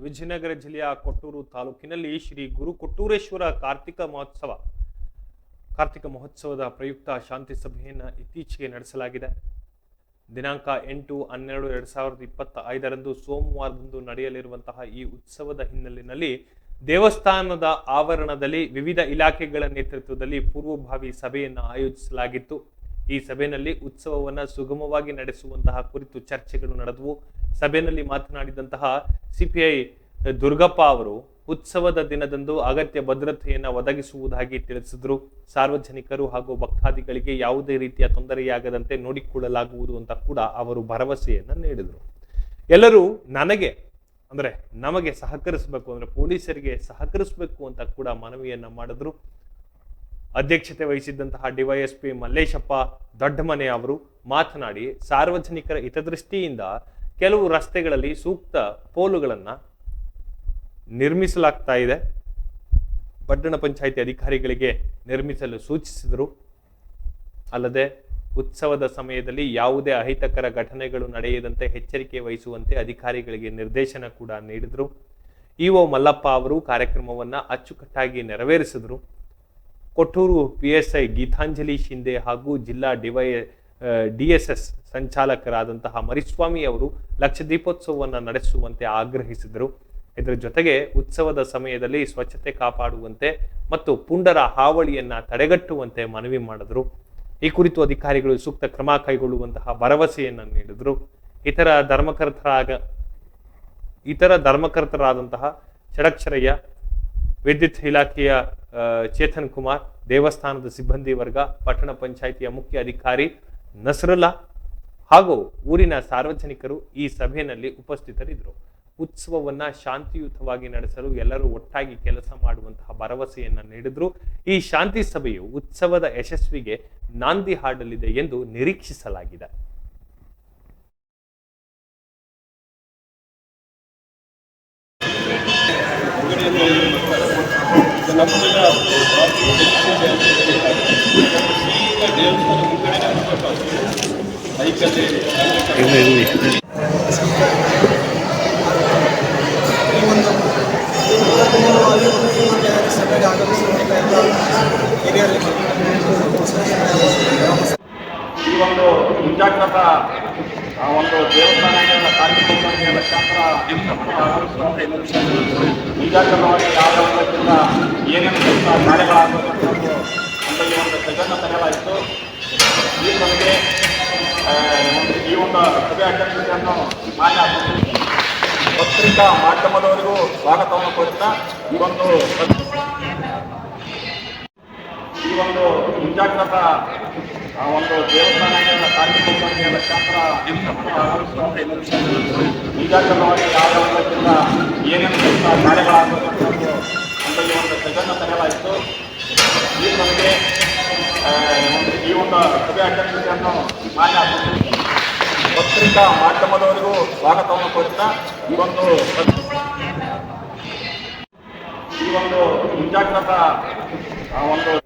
ವಿಜಯನಗರ ಜಿಲ್ಲೆಯ ಕೊಟ್ಟೂರು ತಾಲೂಕಿನಲ್ಲಿ ಶ್ರೀ ಗುರು ಕೊಟ್ಟೂರೇಶ್ವರ ಕಾರ್ತಿಕ ಮಹೋತ್ಸವ, ಕಾರ್ತಿಕ ಮಹೋತ್ಸವದ ಪ್ರಯುಕ್ತ ಶಾಂತಿ ಸಭೆಯನ್ನು ಇತ್ತೀಚೆಗೆ ನಡೆಸಲಾಗಿದೆ. ದಿನಾಂಕ ಎಂಟು ಹನ್ನೆರಡು ಎರಡು ಸಾವಿರದ ಇಪ್ಪತ್ತ ಐದರಂದು ಸೋಮವಾರದಂದು ನಡೆಯಲಿರುವಂತಹ ಈ ಉತ್ಸವದ ಹಿನ್ನೆಲೆಯಲ್ಲಿ ದೇವಸ್ಥಾನದ ಆವರಣದಲ್ಲಿ ವಿವಿಧ ಇಲಾಖೆಗಳ ನೇತೃತ್ವದಲ್ಲಿ ಪೂರ್ವಭಾವಿ ಸಭೆಯನ್ನು ಆಯೋಜಿಸಲಾಗಿತ್ತು. ಈ ಸಭೆಯಲ್ಲಿ ಉತ್ಸವವನ್ನು ಸುಗಮವಾಗಿ ನಡೆಸುವಂತಹ ಕುರಿತು ಚರ್ಚೆಗಳು ನಡೆದವು. ಸಭೆಯಲ್ಲಿ ಮಾತನಾಡಿದಂತಹ ಸಿಪಿಐ ದುರ್ಗಪ್ಪ ಅವರು ಉತ್ಸವದ ದಿನದಂದು ಅಗತ್ಯ ಭದ್ರತೆಯನ್ನು ಒದಗಿಸುವುದಾಗಿ ತಿಳಿಸಿದ್ರು. ಸಾರ್ವಜನಿಕರು ಹಾಗೂ ಭಕ್ತಾದಿಗಳಿಗೆ ಯಾವುದೇ ರೀತಿಯ ತೊಂದರೆಯಾಗದಂತೆ ನೋಡಿಕೊಳ್ಳಲಾಗುವುದು ಅಂತ ಕೂಡ ಅವರು ಭರವಸೆಯನ್ನು ನೀಡಿದರು. ಎಲ್ಲರೂ ನನಗೆ ಅಂದರೆ ನಮಗೆ ಸಹಕರಿಸಬೇಕು ಅಂದರೆ ಪೊಲೀಸರಿಗೆ ಸಹಕರಿಸಬೇಕು ಅಂತ ಕೂಡ ಮನವಿಯನ್ನು ಮಾಡಿದ್ರು. ಅಧ್ಯಕ್ಷತೆ ವಹಿಸಿದ್ದಂತಹ ಡಿವೈಎಸ್ಪಿ ಮಲ್ಲೇಶಪ್ಪ ದೊಡ್ಡಮನೆ ಅವರು ಮಾತನಾಡಿ, ಸಾರ್ವಜನಿಕರ ಹಿತದೃಷ್ಟಿಯಿಂದ ಕೆಲವು ರಸ್ತೆಗಳಲ್ಲಿ ಸೂಕ್ತ ಪೋಲುಗಳನ್ನು ನಿರ್ಮಿಸಲಾಗ್ತಾ ಇದೆ. ಪಟ್ಟಣ ಪಂಚಾಯಿತಿ ಅಧಿಕಾರಿಗಳಿಗೆ ನಿರ್ಮಿಸಲು ಸೂಚಿಸಿದರು. ಅಲ್ಲದೆ ಉತ್ಸವದ ಸಮಯದಲ್ಲಿ ಯಾವುದೇ ಅಹಿತಕರ ಘಟನೆಗಳು ನಡೆಯದಂತೆ ಎಚ್ಚರಿಕೆ ವಹಿಸುವಂತೆ ಅಧಿಕಾರಿಗಳಿಗೆ ನಿರ್ದೇಶನ ಕೂಡ ನೀಡಿದರು. ಇಒ ಮಲ್ಲಪ್ಪ ಅವರು ಕಾರ್ಯಕ್ರಮವನ್ನು ಅಚ್ಚುಕಟ್ಟಾಗಿ ನೆರವೇರಿಸಿದರು. Kotturu P S I Geethanjali Shinde ಹಾಗೂ ಜಿಲ್ಲಾ ಡಿವೈ ಡಿ ಎಸ್ ಎಸ್ ಸಂಚಾಲಕರಾದಂತಹ ಮರಿಸ್ವಾಮಿ ಅವರು ಲಕ್ಷ ದೀಪೋತ್ಸವವನ್ನು ನಡೆಸುವಂತೆ ಆಗ್ರಹಿಸಿದರು. ಇದರ ಜೊತೆಗೆ ಉತ್ಸವದ ಸಮಯದಲ್ಲಿ ಸ್ವಚ್ಛತೆ ಕಾಪಾಡುವಂತೆ ಮತ್ತು ಪುಂಡರ ಹಾವಳಿಯನ್ನ ತಡೆಗಟ್ಟುವಂತೆ ಮನವಿ ಮಾಡಿದರು. ಈ ಕುರಿತು ಅಧಿಕಾರಿಗಳು ಸೂಕ್ತ ಕ್ರಮ ಕೈಗೊಳ್ಳುವಂತಹ ಭರವಸೆಯನ್ನು ನೀಡಿದರು. ಇತರ ಧರ್ಮಕರ್ತರಾಗ, ಇತರ ಧರ್ಮಕರ್ತರಾದಂತಹ ಷಡಕ್ಷರಯ್ಯ, ವಿದ್ಯುತ್ ಇಲಾಖೆಯ ಚೇತನ್ ಕುಮಾರ್, ದೇವಸ್ಥಾನದ ಸಿಬ್ಬಂದಿ ವರ್ಗ, ಪಟ್ಟಣ ಪಂಚಾಯಿತಿಯ ಮುಖ್ಯ ಅಧಿಕಾರಿ ನಸರುಲ್ಲಾ ಹಾಗೂ ಊರಿನ ಸಾರ್ವಜನಿಕರು ಈ ಸಭೆಯಲ್ಲಿ ಉಪಸ್ಥಿತರಿದ್ದರು. ಉತ್ಸವವನ್ನ ಶಾಂತಿಯುತವಾಗಿ ನಡೆಸಲು ಎಲ್ಲರೂ ಒಟ್ಟಾಗಿ ಕೆಲಸ ಮಾಡುವಂತಹ ಭರವಸೆಯನ್ನು ನೀಡಿದ್ರು. ಈ ಶಾಂತಿ ಸಭೆಯು ಉತ್ಸವದ ಯಶಸ್ವಿಗೆ ನಾಂದಿ ಹಾಡಲಿದೆ ಎಂದು ನಿರೀಕ್ಷಿಸಲಾಗಿದೆ. ಪೂರ್ವಭಾವಿ ಸಭೆಗೆ ಆಗಮಿಸಿರುವಂಥ ಎಲ್ಲ ಹಿರಿಯರಿಗೆ ಈ ಒಂದು ಮುಂಜಾಗ್ರತಾ, ಆ ಒಂದು ದೇವಸ್ಥಾನಗಳ ಕಾರ್ಯಕ್ರಮಗಳಿಗೆ ಲಕ್ಷಾಂತರ ಮುಂಜಾಗ್ರತವಾಗಿ ಯಾವ ಏನೇನು ಕೆಲಸ ಕಾರ್ಯಗಳಾಗಬೇಕು ಈ ಒಂದು ಸಭೆಯನ್ನು ತೆಗೆಯಲಾಯಿತು ಈ ಒಂದು ಈ ಒಂದು ಸಭೆ ಅಧ್ಯಕ್ಷತೆಯನ್ನು ಪತ್ರಿಕಾ ಮಾಧ್ಯಮದವರಿಗೂ ಸ್ವಾಗತವನ್ನು ಕೋರುತ್ತಾ ಈ ಒಂದು ಈ ಒಂದು ಮುಂಜಾಗ್ರತಾ ಒಂದು ದೇವಸ್ಥಾನಗಳ ಕಾರ್ಯಕ್ರಮಗಳಿಗೆ ಲಕ್ಷಾಂತರ ಮುಂಜಾಗ್ರತವಾಗಿ ಯಾವ ಜಿಲ್ಲ ಏನೇನು ಕೆಲಸ ಕಾರ್ಯಗಳಾಗಬೇಕು ಈ ಒಂದು ಸಭೆಯನ್ನು ತೆಗೆಯಲಾಯಿತು ಈ ಒಂದು ಈ ಒಂದು ಸಭೆ ಅಧ್ಯಕ್ಷತೆಯನ್ನು ಮಾನ್ಯ ಪತ್ರಿಕಾ ಮಾಧ್ಯಮದವರಿಗೂ ಸ್ವಾಗತವನ್ನು ಕೋರುತ್ತಾ ಈ ಒಂದು ಈ ಒಂದು ಮುಂಜಾಗ್ರತಾ ಒಂದು